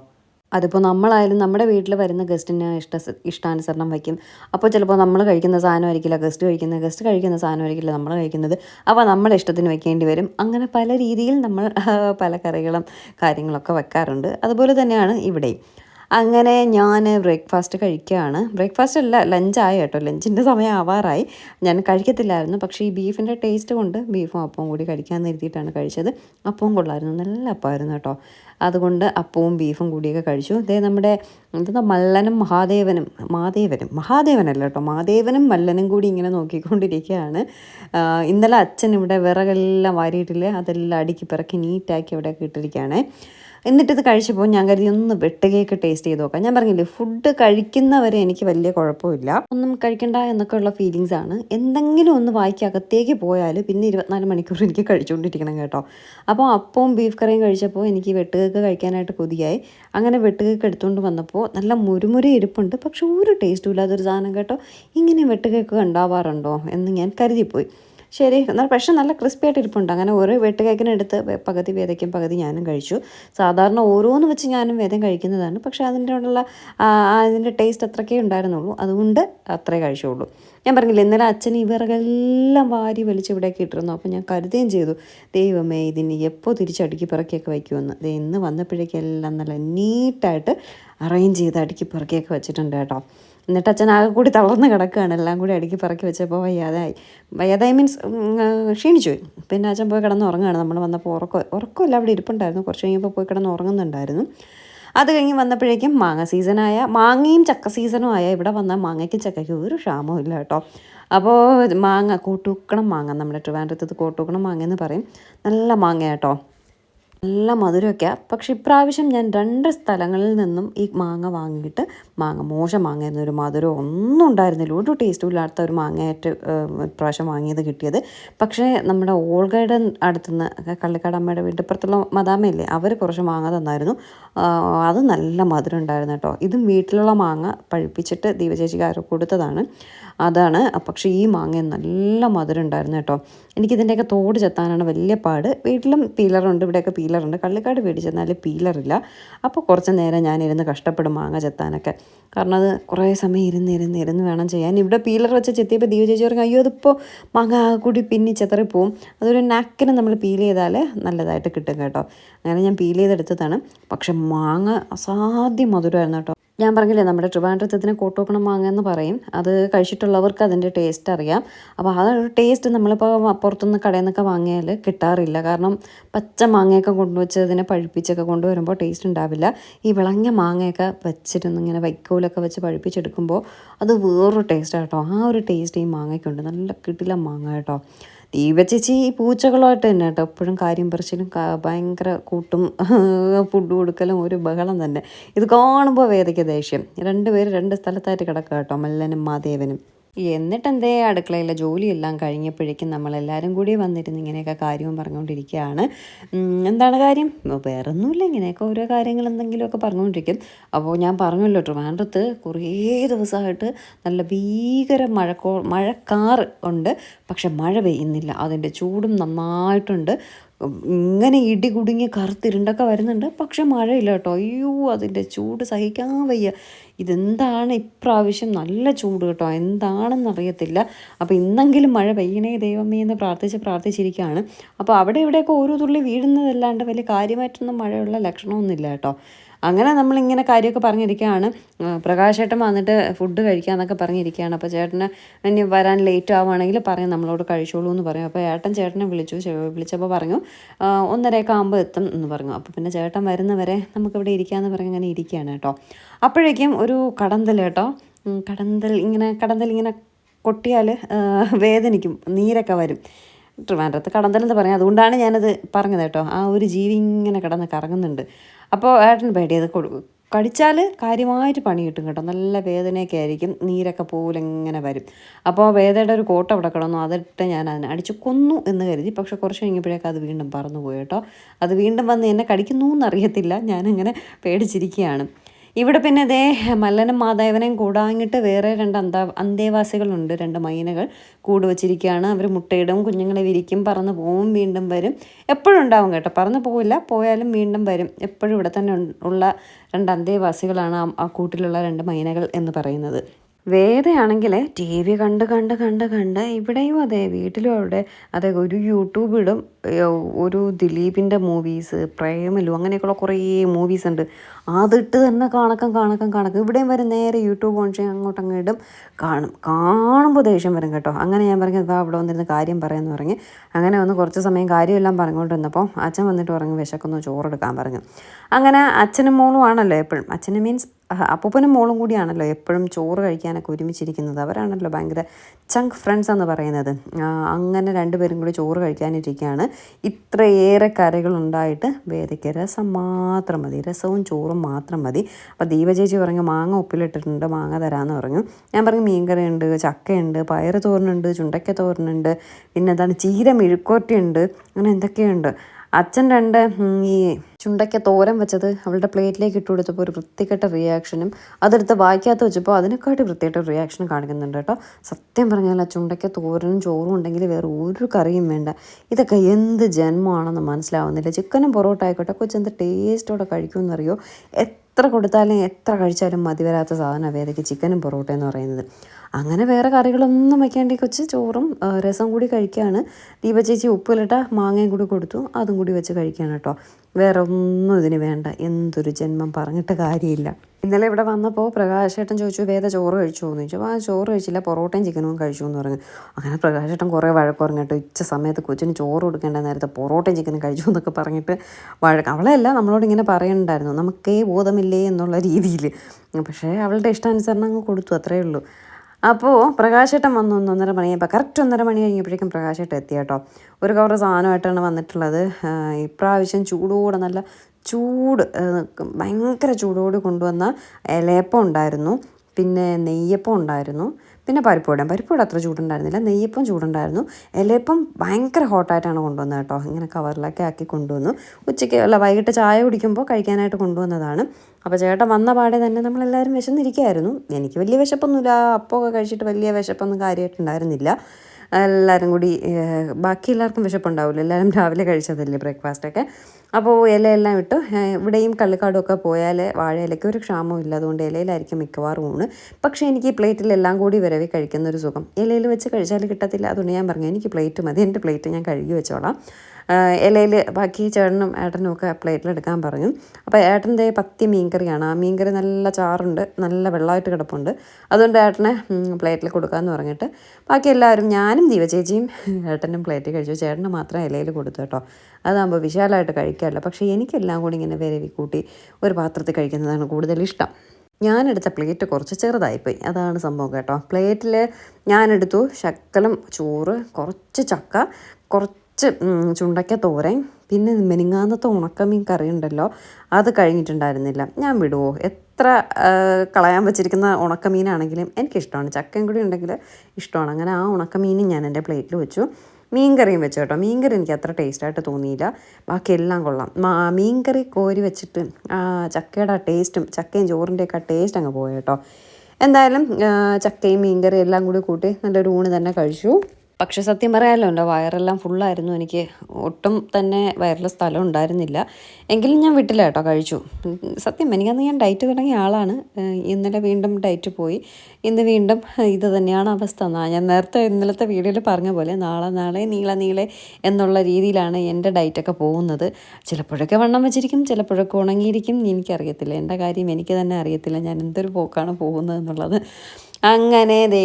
അതിപ്പോൾ നമ്മളായാലും നമ്മുടെ വീട്ടിൽ വരുന്ന ഗസ്റ്റിന് ഇഷ്ട ഇഷ്ടാനുസരണം വയ്ക്കും. അപ്പോൾ ചിലപ്പോൾ നമ്മൾ കഴിക്കുന്ന സാധനമായിരിക്കില്ല ഗസ്റ്റ് കഴിക്കുന്ന ഗസ്റ്റ് കഴിക്കുന്ന സാധനമായിരിക്കില്ല നമ്മൾ കഴിക്കുന്നത്. അപ്പോൾ നമ്മുടെ ഇഷ്ടത്തിന് വെക്കേണ്ടി വരും. അങ്ങനെ പല രീതിയിൽ നമ്മൾ പല കറികളും കാര്യങ്ങളൊക്കെ വെക്കാറുണ്ട്. അതുപോലെ തന്നെയാണ് ഇവിടെയും. അങ്ങനെ ഞാൻ ബ്രേക്ക്ഫാസ്റ്റ് കഴിക്കുകയാണ്. ബ്രേക്ക്ഫാസ്റ്റ് അല്ല ലഞ്ചായി കേട്ടോ. ലഞ്ചിന്റെ സമയം ആവാറായി. ഞാൻ കഴിക്കത്തില്ലായിരുന്നു. പക്ഷേ ഈ ബീഫിന്റെ ടേസ്റ്റ് കൊണ്ട് ബീഫും അപ്പവും കൂടി കഴിക്കാമെന്ന് എഴുതിയിട്ടാണ് കഴിച്ചത്. അപ്പവും കൊള്ളായിരുന്നു. നല്ല അപ്പമായിരുന്നു കേട്ടോ. അതുകൊണ്ട് അപ്പവും ബീഫും കൂടിയൊക്കെ കഴിച്ചു. ഇതേ നമ്മുടെ എന്താ മല്ലനും മഹാദേവനും മഹാദേവനും മഹാദേവനല്ല കേട്ടോ. മഹാദേവനും മല്ലനും കൂടി ഇങ്ങനെ നോക്കിക്കൊണ്ടിരിക്കുകയാണ്. ഇന്നലെ അച്ഛൻ ഇവിടെ വിറകെല്ലാം വാരിയിട്ടില്ലേ? അതെല്ലാം അടുക്കി പിറക്കി നീറ്റാക്കി ഇവിടെയൊക്കെ ഇട്ടിരിക്കുകയാണേ. എന്നിട്ടിത് കഴിച്ചപ്പോൾ ഞാൻ കരുതി ഒന്ന് വെട്ടുകയൊക്കെ ടേസ്റ്റ് ചെയ്ത് നോക്കാം. ഞാൻ പറഞ്ഞില്ലേ ഫുഡ് കഴിക്കുന്നവരെ എനിക്ക് വലിയ കുഴപ്പമില്ല. ഒന്നും കഴിക്കണ്ട എന്നൊക്കെ ഉള്ള ഫീലിങ്സ് ആണ്. എന്തെങ്കിലും ഒന്ന് വായിക്കകത്തേക്ക് പോയാൽ പിന്നെ ഇരുപത്തിനാല് മണിക്കൂർ എനിക്ക് കഴിച്ചുകൊണ്ടിരിക്കണം കേട്ടോ. അപ്പോൾ അപ്പവും ബീഫ് കറിയും കഴിച്ചപ്പോൾ എനിക്ക് വെട്ടുകേക്ക് കഴിക്കാനായിട്ട് കൊതിയായി. അങ്ങനെ വെട്ടുകേക്ക് എടുത്തുകൊണ്ട് വന്നപ്പോൾ നല്ല മുരുമുര ഇരിപ്പുണ്ട്. പക്ഷെ ഒരു ടേസ്റ്റും ഇല്ലാത്തൊരു സാധനം കേട്ടോ. ഇങ്ങനെ വെട്ടുകേക്ക് ഉണ്ടാവാറുണ്ടോ എന്ന് ഞാൻ കരുതിപ്പോയി. ശരി. എന്നാൽ പക്ഷെ നല്ല ക്രിസ്പി ആയിട്ട് ഇരിപ്പുണ്ട്. അങ്ങനെ ഓരോ വെട്ടുകേക്കിനെടുത്ത് പകുതി വേദയ്ക്കും പകുതി ഞാനും കഴിച്ചു. സാധാരണ ഓരോന്ന് വെച്ച് ഞാനും വേദം കഴിക്കുന്നതാണ്. പക്ഷേ അതിന്റെ ഉള്ള അതിന്റെ ടേസ്റ്റ് അത്രക്കേ ഉണ്ടായിരുന്നുള്ളൂ. അതുകൊണ്ട് അത്രേ കഴിച്ചുള്ളൂ. ഞാൻ പറഞ്ഞില്ല ഇന്നലെ അച്ഛൻ ഇവരെല്ലാം വാരി വലിച്ച് ഇവിടേക്ക് ഇട്ടിരുന്നു. അപ്പോൾ ഞാൻ കരുതുകയും ചെയ്തു ദൈവമേ ഇതിന് എപ്പോൾ തിരിച്ചടുക്കി പിറക്കിയൊക്കെ വയ്ക്കുമെന്ന്. ദേ ഇന്ന് വന്നപ്പോഴേക്കെല്ലാം നല്ല നീറ്റായിട്ട് അറേഞ്ച് ചെയ്ത് അടുക്കി പിറക്കിയൊക്കെ വെച്ചിട്ടുണ്ട് കേട്ടോ. എന്നിട്ട് അച്ഛൻ ആകെ കൂടി തളർന്ന് കിടക്കുകയാണ്. എല്ലാം കൂടി അടുക്കി പറക്കി വെച്ചപ്പോൾ വയ്യാതായി. വയ്യാതായി മീൻസ് ക്ഷീണിച്ചു പിന്നെ അച്ഛൻ പോയി കിടന്ന് ഉറങ്ങുകയാണ്. നമ്മൾ വന്നപ്പോൾ ഉറക്കം ഉറക്കമല്ല. അവിടെ ഇരിപ്പുണ്ടായിരുന്നു. കുറച്ച് കഴിഞ്ഞപ്പോൾ പോയി കിടന്ന് ഉറങ്ങുന്നുണ്ടായിരുന്നു. അത് കഴിഞ്ഞ് വന്നപ്പോഴേക്കും മാങ്ങ സീസണായ മാങ്ങയും ചക്ക സീസണും ആയ. ഇവിടെ വന്നാൽ മാങ്ങയ്ക്കും ചക്കയ്ക്കും ഒരു ക്ഷാമവും ഇല്ല കേട്ടോ. അപ്പോൾ മാങ്ങ കൂട്ടൂക്കണം മാങ്ങ നമ്മുടെ ട്രിവാൻഡ്രത്ത് കൂട്ടൂക്കണം മാങ്ങ എന്ന് പറയും. നല്ല മാങ്ങ കേട്ടോ. നല്ല മധുരമൊക്കെയാണ് പക്ഷെ ഇപ്രാവശ്യം ഞാൻ രണ്ട് സ്ഥലങ്ങളിൽ നിന്നും ഈ മാങ്ങ വാങ്ങിയിട്ട് മാങ്ങ മോശം മാങ്ങ ഒരു മധുരം ഒന്നും ഉണ്ടായിരുന്നില്ല. ഒരു ടേസ്റ്റും ഇല്ലാത്ത ഒരു മാങ്ങയായിട്ട് പ്രാവശ്യം വാങ്ങിയത് കിട്ടിയത്. പക്ഷേ നമ്മുടെ ഓൾഗയുടെ അടുത്തുനിന്ന് കള്ളിക്കാട് അമ്മയുടെ വീട്ടിപ്പുറത്തുള്ള മദാമയില്ലേ അവർ കുറച്ച് മാങ്ങ തന്നായിരുന്നു. അത് നല്ല മധുരം ഉണ്ടായിരുന്നു കേട്ടോ. ഇതും വീട്ടിലുള്ള മാങ്ങ പഴുപ്പിച്ചിട്ട് ദീപചേച്ചിക്കാർ കൊടുത്തതാണ്. അതാണ് പക്ഷേ ഈ മാങ്ങ നല്ല മധുരം ഉണ്ടായിരുന്നു കേട്ടോ. എനിക്കിതിന്റെയൊക്കെ തോട് ചെത്താനാണ് വലിയ പാട്. വീട്ടിലും പീലറുണ്ട് ഇവിടെയൊക്കെ പീലറുണ്ട്. കള്ളിക്കാട് ചെന്നാൽ പീലറില്ല. അപ്പോൾ കുറച്ച് നേരം ഞാനിരുന്ന് കഷ്ടപ്പെടും മാങ്ങ ചെത്താനൊക്കെ. കാരണം അത് കുറേ സമയം ഇരുന്ന് ഇരുന്ന് ഇരുന്ന് വേണം ചെയ്യാൻ. ഇവിടെ പീലർ വെച്ച് ചെത്തിയപ്പോൾ ദീപ ചേച്ചി പറഞ്ഞു അയ്യോ അതിപ്പോൾ മാങ്ങ കൂടി പിന്നി ചെത്തറിപ്പോവും അതൊരു നാക്കിന് നമ്മൾ പീൽ ചെയ്താൽ നല്ലതായിട്ട് കിട്ടും കേട്ടോ. അങ്ങനെ ഞാൻ പീൽ ചെയ്തെടുത്തതാണ്. പക്ഷെ മാങ്ങ അസാധ്യം മധുരമായിരുന്നു കേട്ടോ. ഞാൻ പറഞ്ഞില്ലേ നമ്മുടെ ട്രിവാൻഡ്രത്തിന് കോട്ടോക്കണം വാങ്ങുകയെന്ന് പറയും. അത് കഴിച്ചിട്ടുള്ളവർക്ക് അതിന്റെ ടേസ്റ്റ് അറിയാം. അപ്പോൾ ആ ഒരു ടേസ്റ്റ് നമ്മളിപ്പോൾ പുറത്തുനിന്ന് കടയിൽ നിന്നൊക്കെ വാങ്ങിയാൽ കിട്ടാറില്ല. കാരണം പച്ച മാങ്ങയൊക്കെ കൊണ്ടുവച്ച് അതിനെ പഴുപ്പിച്ചൊക്കെ കൊണ്ടുവരുമ്പോൾ ടേസ്റ്റ് ഉണ്ടാവില്ല. ഈ വിളഞ്ഞ മാങ്ങയൊക്കെ വെച്ചിരുന്ന് ഇങ്ങനെ വൈക്കോലൊക്കെ വെച്ച് പഴുപ്പിച്ചെടുക്കുമ്പോൾ അത് വേറൊരു ടേസ്റ്റ് കേട്ടോ ആ ഒരു ടേസ്റ്റ് ഈ മാങ്ങയ്ക്കുണ്ട്. നല്ല കിട്ടില്ല മാങ്ങ കേട്ടോ. ദീപ ചേച്ചി ഈ പൂച്ചകളുമായിട്ട് തന്നെ കേട്ടോ എപ്പോഴും കാര്യം പറിച്ചിലും ഭയങ്കര കൂട്ടും ഫുഡ് കൊടുക്കലും ഒരു ബഹളം തന്നെ. ഇത് കാണുമ്പോൾ വേദയ്ക്ക് ദേഷ്യം. രണ്ടുപേരും രണ്ട് സ്ഥലത്തായിട്ട് കിടക്കുക കേട്ടോ മല്ലനും മാദേവനും എന്നിട്ടെന്തേ അടുക്കളയിലെ ജോലിയെല്ലാം കഴിഞ്ഞപ്പോഴേക്കും നമ്മളെല്ലാവരും കൂടി വന്നിരുന്ന് ഇങ്ങനെയൊക്കെ കാര്യവും പറഞ്ഞുകൊണ്ടിരിക്കുകയാണ്. എന്താണ് കാര്യം? വേറൊന്നുമില്ല. ഇങ്ങനെയൊക്കെ ഓരോ കാര്യങ്ങൾ എന്തെങ്കിലുമൊക്കെ പറഞ്ഞുകൊണ്ടിരിക്കും. അപ്പോൾ ഞാൻ പറഞ്ഞല്ലോ ട്രിവാൻഡ്രത്ത് കുറേ ദിവസമായിട്ട് നല്ല ഭീകര മഴക്കോ മഴക്കാറ് ഉണ്ട്. പക്ഷെ മഴ പെയ്യുന്നില്ല. അതിന്റെ ചൂടും നന്നായിട്ടുണ്ട്. ഇങ്ങനെ ഇടി കുടുങ്ങി കറുത്തിരുണ്ടൊക്കെ വരുന്നുണ്ട്. പക്ഷെ മഴയില്ല കേട്ടോ. അയ്യോ അതിന്റെ ചൂട് സഹിക്കാൻ വയ്യ. ഇതെന്താണ് ഇപ്രാവശ്യം നല്ല ചൂട് കേട്ടോ. എന്താണെന്ന് അറിയത്തില്ല അപ്പോൾ ഇന്നെങ്കിലും മഴ പെയ്യണേ ദൈവമേ എന്ന് പ്രാർത്ഥിച്ച് പ്രാർത്ഥിച്ചിരിക്കുകയാണ്. അപ്പോൾ അവിടെ ഇവിടെയൊക്കെ ഓരോ തുള്ളി വീഴുന്നതല്ലാണ്ട് വലിയ കാര്യമായിട്ടൊന്നും മഴയുള്ള ലക്ഷണമൊന്നുമില്ല കേട്ടോ. അങ്ങനെ നമ്മളിങ്ങനെ കാര്യമൊക്കെ പറഞ്ഞിരിക്കുകയാണ്. പ്രകാശേട്ടൻ വന്നിട്ട് ഫുഡ് കഴിക്കാമെന്നൊക്കെ പറഞ്ഞിരിക്കുകയാണ്. അപ്പോൾ ചേട്ടന് ഇനി വരാൻ ലേറ്റ് ആവുകയാണെങ്കിൽ പറയും നമ്മളോട് കഴിച്ചോളൂ എന്ന് പറയും അപ്പോൾ ഏട്ടൻ ചേട്ടനെ വിളിച്ചു. വിളിച്ചപ്പോൾ പറഞ്ഞു ഒന്നരയൊക്കെ ആകുമ്പോൾ എത്തും എന്ന് പറഞ്ഞു. അപ്പോൾ പിന്നെ ചേട്ടൻ വരുന്നവരെ നമുക്കിവിടെ ഇരിക്കാമെന്ന് പറഞ്ഞ് അങ്ങനെ ഇരിക്കുകയാണ് കേട്ടോ. അപ്പോഴേക്കും ഒരു കടന്തൽ കേട്ടോ. കടന്തൽ ഇങ്ങനെ കടന്തൽ ഇങ്ങനെ കൊട്ടിയാൽ വേദനിക്കും. നീരൊക്കെ വരും. ട്രിവാൻഡ്രത്ത് കടന്തലെന്ന് പറയാം. അതുകൊണ്ടാണ് ഞാനത് പറഞ്ഞത് കേട്ടോ. ആ ഒരു ജീവി ഇങ്ങനെ കിടന്ന് കറങ്ങുന്നുണ്ട്. അപ്പോൾ ഏട്ടൻ പേടിയത് കടിച്ചാൽ കാര്യമായിട്ട് പണി കിട്ടും കേട്ടോ. നല്ല വേദനയൊക്കെ ആയിരിക്കും നീരൊക്കെ പോലെ ഇങ്ങനെ വരും. അപ്പോൾ വേദയുടെ ഒരു കോട്ട അവിടെ കിടന്നു അതിട്ട് ഞാൻ അതിനെ അടിച്ച് കൊന്നു എന്ന് കരുതി. പക്ഷെ കുറച്ച് കഴിഞ്ഞപ്പോഴേക്കും അത് വീണ്ടും പറന്നു പോയി കേട്ടോ. അത് വീണ്ടും വന്ന് എന്നെ കടിക്കുന്നു എന്നറിയത്തില്ല. ഞാനങ്ങനെ പേടിച്ചിരിക്കുകയാണ്. ഇവിടെ പിന്നെ ദേ മല്ലനും മാതാവനെയും കൂടാങ്ങിട്ട് വേറെ രണ്ട് അന്താ അന്തേവാസികളുണ്ട്. രണ്ട് മൈനകൾ കൂട് വച്ചിരിക്കുകയാണ്. അവർ മുട്ടയിടും കുഞ്ഞുങ്ങളെ വിരിക്കും പറന്ന് പോവും വീണ്ടും വരും. എപ്പോഴും ഉണ്ടാവും കേട്ടോ. പറന്ന് പോവില്ല പോയാലും വീണ്ടും വരും. എപ്പോഴും ഇവിടെ തന്നെ ഉള്ള രണ്ട് അന്തേവാസികളാണ് ആ കൂട്ടിലുള്ള രണ്ട് മൈനകൾ എന്ന് പറയുന്നത്. വേദയാണെങ്കിൽ ടി വി കണ്ട് കണ്ട് കണ്ട് കണ്ട് ഇവിടെയും അതെ വീട്ടിലും അവിടെ അതെ ഒരു യൂട്യൂബ് ഇടും. ഒരു ദിലീപിന്റെ മൂവീസ് പ്രേമലു അങ്ങനെയൊക്കെയുള്ള കുറേ മൂവീസ് ഉണ്ട്. അതിട്ട് തന്നെ കാണക്കം കാണക്കം കാണക്കം. ഇവിടെയും വരെ നേരെ യൂട്യൂബ് ഓൺ ചെയ്യാൻ അങ്ങോട്ടങ്ങ് ഇടും. കാണും. കാണുമ്പോൾ ദേഷ്യം വരും കേട്ടോ. അങ്ങനെ ഞാൻ പറഞ്ഞു ഇതാ അവിടെ വന്നിരുന്ന് കാര്യം പറയാമെന്ന് പറഞ്ഞ്. അങ്ങനെ വന്ന് കുറച്ച് സമയം കാര്യമെല്ലാം പറഞ്ഞുകൊണ്ടിരുന്നപ്പോൾ അച്ഛൻ വന്നിട്ട് പറഞ്ഞു വിശക്കൊന്ന് ചോറെടുക്കാൻ പറഞ്ഞു. അങ്ങനെ അച്ഛനും മോളും ആണല്ലോ എപ്പോഴും. അച്ഛനും മീൻസ് അപ്പൂപ്പനും മോളും കൂടിയാണല്ലോ എപ്പോഴും ചോറ് കഴിക്കാനൊക്കെ ഒരുമിച്ചിരിക്കുന്നത്. അവരാണല്ലോ ഭയങ്കര ചങ്ക് ഫ്രണ്ട്സ് എന്ന് പറയുന്നത്. അങ്ങനെ രണ്ടുപേരും കൂടി ചോറ് കഴിക്കാനിരിക്കുകയാണ്. ഇത്രയേറെ കറികളുണ്ടായിട്ട് വേദയ്ക്ക് രസം മാത്രം മതി. രസവും ചോറും മാത്രം മതി. അപ്പോൾ ദീപചേച്ചി പറഞ്ഞു മാങ്ങ ഉപ്പിലിട്ടിട്ടുണ്ട് മാങ്ങ തരാമെന്ന് പറഞ്ഞു. ഞാൻ പറഞ്ഞു മീൻകറിയുണ്ട് ചക്കയുണ്ട് പയർ തോരനുണ്ട് ചുണ്ടയ്ക്ക തോരനുണ്ട് പിന്നെ എന്താണ് ചീര മെഴുക്കോറ്റയുണ്ട് അങ്ങനെ എന്തൊക്കെയുണ്ട്? അച്ഛൻ രണ്ട് ഈ ചുണ്ടയ്ക്ക തോരൻ വെച്ചത് അവളുടെ പ്ലേറ്റിലേക്ക് ഇട്ട് കൊടുത്തപ്പോൾ ഒരു വൃത്തികെട്ട റിയാക്ഷനും അതെടുത്ത് വായിക്കാത്ത വെച്ചപ്പോൾ അതിനെക്കാട്ടി വൃത്തിയായിട്ട് റിയാക്ഷനും കാണിക്കുന്നുണ്ട് കേട്ടോ. സത്യം പറഞ്ഞാൽ ആ ചുണ്ടയ്ക്ക തോരനും ചോറും ഉണ്ടെങ്കിൽ വേറെ ഒരു കറിയും വേണ്ട. ഇതൊക്കെ എന്ത് ജന്മമാണെന്ന് മനസ്സിലാവുന്നില്ല. ചിക്കനും പൊറോട്ട ആയിക്കോട്ടെ കൊച്ചെന്ത് ടേസ്റ്റോടെ കഴിക്കുമെന്നറിയോ? എത്ര കൊടുത്താലും എത്ര കഴിച്ചാലും മതി വരാത്ത സാധനമാണ് വേദയ്ക്ക് ചിക്കനും പൊറോട്ട എന്ന് പറയുന്നത്. അങ്ങനെ വേറെ കറികളൊന്നും വയ്ക്കാണ്ട് കൊച്ച് ചോറും രസം കൂടി കഴിക്കുകയാണ് ദീപ ചേച്ചി ഉപ്പിലിട്ട മാങ്ങയും കൂടി കൊടുത്തു. അതും കൂടി വെച്ച് കഴിക്കുകയാണ് കേട്ടോ. വേറെ ഒന്നും ഇതിന് വേണ്ട. എന്തൊരു ജന്മം പറഞ്ഞിട്ട് കാര്യമില്ല. ഇന്നലെ ഇവിടെ വന്നപ്പോൾ പ്രകാശേട്ടൻ ചോദിച്ചു വേദ ചോറ് കഴിച്ചോ? എന്ന് ചോദിച്ചു. ആ ചോറ് കഴിച്ചില്ല. പൊറോട്ടയും ചിക്കനും കഴിച്ചു എന്ന് പറഞ്ഞു. അങ്ങനെ പ്രകാശേട്ടൻ കുറേ വഴക്ക് പറഞ്ഞു കേട്ടോ. ഉച്ച സമയത്ത് കൊച്ചിന് ചോറ് കൊടുക്കേണ്ട നേരത്തെ പൊറോട്ടയും ചിക്കനും കഴിച്ചു എന്നൊക്കെ പറഞ്ഞിട്ട് വഴക്ക്. അവളെയല്ല നമ്മളോട് ഇങ്ങനെ പറയുന്നുണ്ടായിരുന്നു നമുക്കേ ബോധമില്ലേ എന്നുള്ള രീതിയിൽ പക്ഷേ അവളുടെ ഇഷ്ടാനുസരണം അങ്ങ് കൊടുത്തു. അത്രയേ ഉള്ളൂ. അപ്പോൾ പ്രകാശേട്ടൻ വന്നു ഒന്ന് ഒന്നര മണിയായപ്പോൾ കറക്റ്റ് ഒന്നര മണി കഴിഞ്ഞപ്പോഴേക്കും പ്രകാശേട്ടൻ എത്തി കേട്ടോ. ഒരു കവർ സാധനമായിട്ടാണ് വന്നിട്ടുള്ളത്. ഇപ്രാവശ്യം ചൂടോടെ നല്ല ചൂട് ഭയങ്കര ചൂടോട് കൊണ്ടുവന്ന ഇലയപ്പം ഉണ്ടായിരുന്നു. പിന്നെ നെയ്യപ്പം ഉണ്ടായിരുന്നു. പിന്നെ പരിപ്പുവട പരിപ്പുവട അത്ര ചൂടുണ്ടായിരുന്നില്ല. നെയ്യപ്പം ചൂടുണ്ടായിരുന്നു. ഇലയപ്പം ഭയങ്കര ഹോട്ടായിട്ടാണ് കൊണ്ടുവന്നത് കേട്ടോ. ഇങ്ങനെ കവറിലൊക്കെ ആക്കി കൊണ്ടുവന്നു. ഉച്ചയ്ക്ക് അല്ല വൈകിട്ട് ചായ കുടിക്കുമ്പോൾ കഴിക്കാനായിട്ട് കൊണ്ടുവന്നതാണ്. അപ്പോൾ ചേട്ടൻ വന്ന പാടെ തന്നെ നമ്മളെല്ലാവരും വിശന്നിരിക്കുകയായിരുന്നു. എനിക്ക് വലിയ വിശപ്പൊന്നുമില്ല. അപ്പമൊക്കെ കഴിച്ചിട്ട് വലിയ വിശപ്പൊന്നും കാര്യമായിട്ടുണ്ടായിരുന്നില്ല എല്ലാവരും കൂടി ബാക്കി എല്ലാവർക്കും വിശപ്പുണ്ടാവില്ല. എല്ലാവരും രാവിലെ കഴിച്ചതല്ലേ ബ്രേക്ക്ഫാസ്റ്റൊക്കെ. അപ്പോൾ ഇലയെല്ലാം ഇട്ട് ഇവിടെയും കള്ളിക്കാടുമൊക്കെ പോയാൽ വാഴയിലയ്ക്ക് ഒരു ക്ഷാമവും ഇല്ല. അതുകൊണ്ട് ഇലയിലായിരിക്കും മിക്കവാറും ഊണ്. പക്ഷേ എനിക്ക് എല്ലാം കൂടി വിരവി കഴിക്കുന്ന ഒരു സുഖം. ഇലയിൽ വെച്ച് കഴിച്ചാൽ കിട്ടത്തില്ല. അതുകൊണ്ട് ഞാൻ പറഞ്ഞു എനിക്ക് പ്ലേറ്റ് മതി. എന്റെ പ്ലേറ്റ് ഞാൻ കഴുകി വെച്ചോളാം. ഇലയിൽ ബാക്കി ചേട്ടനും ഏട്ടനും ഒക്കെ പ്ലേറ്റിൽ എടുക്കാൻ പറഞ്ഞു. അപ്പോൾ ഏട്ടന്റെ പത്തി മീൻകറിയാണ്. ആ മീൻകറി നല്ല ചാറുണ്ട് നല്ല വെള്ളമായിട്ട് കിടപ്പുണ്ട്. അതുകൊണ്ട് ഏട്ടനെ പ്ലേറ്റിൽ കൊടുക്കാമെന്ന് പറഞ്ഞിട്ട് ബാക്കി എല്ലാവരും ഞാനും ദീപചേച്ചിയും ഏട്ടനും പ്ലേറ്റ് കഴിച്ചു. ചേട്ടന് മാത്രം ഇലയിൽ കൊടുത്തു കേട്ടോ. അതാകുമ്പോൾ വിശാലമായിട്ട് കഴിക്കാമല്ലോ. പക്ഷേ എനിക്കെല്ലാം കൂടി ഇങ്ങനെ വിരവി കൂട്ടി ഒരു പാത്രത്തിൽ കഴിക്കുന്നതാണ് കൂടുതൽ ഇഷ്ടം. ഞാനെടുത്ത പ്ലേറ്റ് കുറച്ച് ചെറുതായിപ്പോയി. അതാണ് സംഭവം കേട്ടോ. പ്ലേറ്റിൽ ഞാനെടുത്തു ശക്കലം ചോറ് കുറച്ച് ചക്ക കുറച്ച് ഉം, ചുണ്ടയ്ക്ക തോരൻ പിന്നെ മെനിങ്ങാന്നത്തെ ഉണക്കമീൻ കറി ഉണ്ടല്ലോ അത് കഴിഞ്ഞിട്ടുണ്ടായിരുന്നില്ല. ഞാൻ വിടുവോ? എത്ര കളയാൻ വെച്ചിരിക്കുന്ന ഉണക്കമീനാണെങ്കിലും എനിക്കിഷ്ടമാണ്. ചക്കയും കൂടി ഉണ്ടെങ്കിൽ ഇഷ്ടമാണ്. അങ്ങനെ ആ ഉണക്കമീനും ഞാൻ എന്റെ പ്ലേറ്റിൽ വെച്ചു. മീൻകറിയും വെച്ചു കേട്ടോ. മീൻകറി എനിക്ക് അത്ര ടേസ്റ്റായിട്ട് തോന്നിയില്ല. ബാക്കി എല്ലാം കൊള്ളാം. മീൻകറി കോരി വെച്ചിട്ട് ആ ചക്കയുടെ ആ ടേസ്റ്റും ചക്കയും ചോറിന്റെയൊക്കെ ആ ടേസ്റ്റ് അങ്ങ് പോയി കേട്ടോ. എന്തായാലും ചക്കയും മീൻകറിയും എല്ലാം കൂടി കൂട്ടി നല്ലൊരു ഊണ് തന്നെ കഴിച്ചു. പക്ഷെ സത്യം പറയാമല്ലോ എന്റെ വയറെല്ലാം ഫുള്ളായിരുന്നു. എനിക്ക് ഒട്ടും തന്നെ വയറിൽ സ്ഥലം ഉണ്ടായിരുന്നില്ല. എങ്കിലും ഞാൻ വിട്ടില്ല കേട്ടോ കഴിച്ചു. സത്യം എനിക്കന്ന് ഞാൻ ഡയറ്റ് തുടങ്ങിയ ആളാണ്. ഇന്നലെ വീണ്ടും ഡയറ്റ് പോയി. ഇന്ന് വീണ്ടും ഇത് തന്നെയാണ് അവസ്ഥ. ഞാൻ നേരത്തെ ഇന്നലത്തെ വീഡിയോയിൽ പറഞ്ഞ പോലെ നാളെ നാളെ നീള നീളെ എന്നുള്ള രീതിയിലാണ് എന്റെ ഡയറ്റൊക്കെ പോകുന്നത്. ചിലപ്പോഴൊക്കെ വണ്ണം വെച്ചിരിക്കും ചിലപ്പോഴൊക്കെ ഉണങ്ങിയിരിക്കും. എനിക്കറിയത്തില്ല. എന്റെ കാര്യം എനിക്ക് തന്നെ അറിയത്തില്ല. ഞാൻ എന്തൊരു പോക്കാണ് പോകുന്നത് എന്നുള്ളത്. അങ്ങനെ ദേ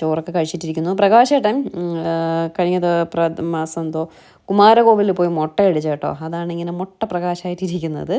ചോറൊക്കെ കഴിച്ചിട്ടിരിക്കുന്നു. പ്രകാശേട്ടൻ കഴിഞ്ഞ മാസം എന്തോ കുമാരകോവിലിൽ പോയി മുട്ട അടിച്ചു കേട്ടോ. അതാണ് ഇങ്ങനെ മുട്ട പ്രകാശമായിട്ടിരിക്കുന്നത്.